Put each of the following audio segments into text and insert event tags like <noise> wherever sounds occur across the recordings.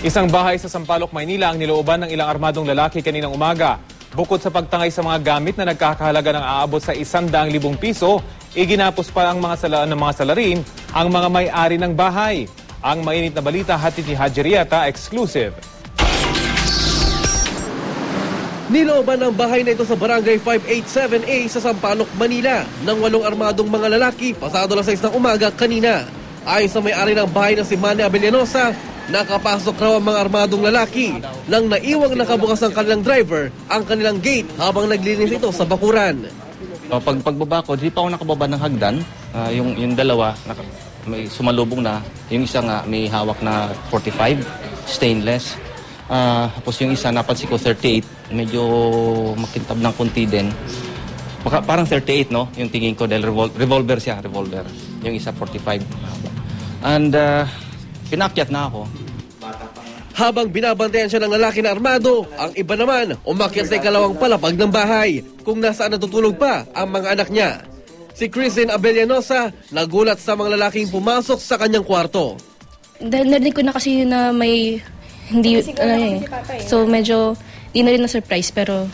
Isang bahay sa Sampaloc, Maynila ang nilooban ng ilang armadong lalaki kaninang umaga. Bukod sa pagtangay sa mga gamit na nagkakahalaga ng aabot sa 100,000 piso, iginapos pa ang mga sala ng mga salarin ang mga may-ari ng bahay. Ang mainit na balita hatid ni Haji Riata, exclusive. Nilooban ang bahay na ito sa Barangay 587A sa Sampaloc, Manila ng walong armadong mga lalaki pasado las 6 ng umaga kanina. Ayon sa may-ari ng bahay na si Manny Abellanosa, nakapasok raw ang mga armadong lalaki nang naiwang nakabukas ang kanilang driver ang kanilang gate habang naglinis ito sa bakuran. O, pag pagbaba ko, di pa ako nakababa ng hagdan. Ah, yung, yung dalawa, naka, may sumalubong na. Yung isa nga, may hawak na 45, stainless. Ah, tapos yung isa, napansin ko 38, medyo makintab ng kunti din. Baka, parang 38, no? Yung tingin ko, dahil revol- revolver siya, revolver. Yung isa, 45. And, uh, pinakyat na ako. Habang binabantayan siya ng lalaki na armado, ang iba naman umakyat sa ikalawang palapag ng bahay kung nasaan natutulog pa ang mga anak niya. Si Christine Abellanosa nagulat sa mga lalaking pumasok sa kanyang kwarto. Dahil narinig ko na kasi na may hindi ano eh. So medyo di na rin na-surprise pero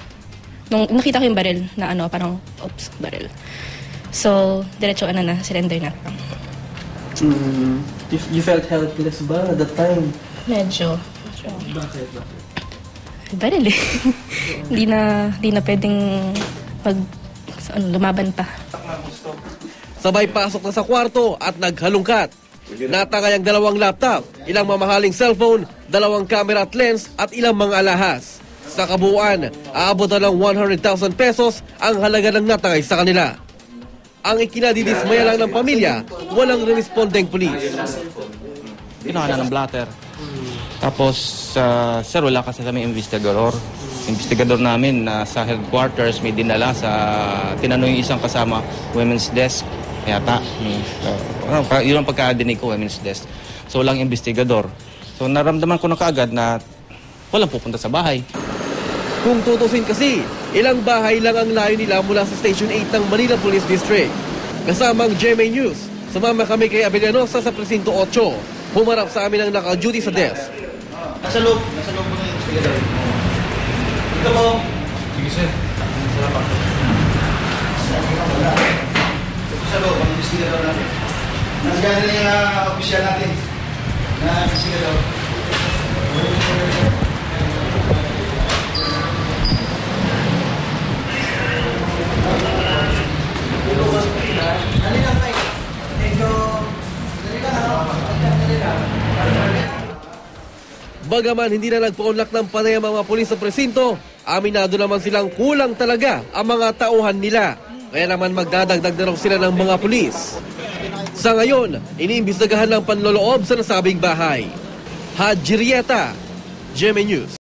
nung nakita ko yung barrel na ano parang oops barrel. So diretso ano na surrender na. Mm, you, you felt helpless ba at that time? Medyo. Bakit? Barrel eh. <laughs> Hindi na di na pwedeng mag ano, lumaban pa. Sabay pasok na sa kwarto at naghalungkat. Natangay ang dalawang laptop, ilang mamahaling cellphone, dalawang camera at lens at ilang mga alahas. Sa kabuuan, aabot na ng 100,000 pesos ang halaga ng natangay sa kanila. Ang ikinadidismaya lang ng pamilya, walang responding police. Kinuha na ng blatter. Tapos, uh, sir, wala kasi kami investigador. Investigador namin na sa headquarters may dinala sa, tinanong yung isang kasama, women's desk, yata. Hmm. Ano, pa- yun ang pagkadinig ko, women's desk. So, walang investigador. So, naramdaman ko na kaagad na walang pupunta sa bahay. Kung tutusin kasi, ilang bahay lang ang layo nila mula sa Station 8 ng Manila Police District. Kasama ang GMA News, sumama kami kay Abellanosa sa Presinto 8. Humarap sa amin ang naka-duty sa desk. Nasa loob, nasa loob po ng investigador. Dito po. Sige sir. Salamat. Ito sa loob, ang investigador natin. Nandiyan na yung uh, opisyal natin na investigador. Bagaman hindi na nagpa-unlock ng panay ang mga pulis sa presinto, aminado naman silang kulang talaga ang mga tauhan nila. Kaya naman magdadagdag na raw sila ng mga pulis. Sa ngayon, iniimbestagahan ng panloloob sa nasabing bahay. Haji Rieta, GMA News.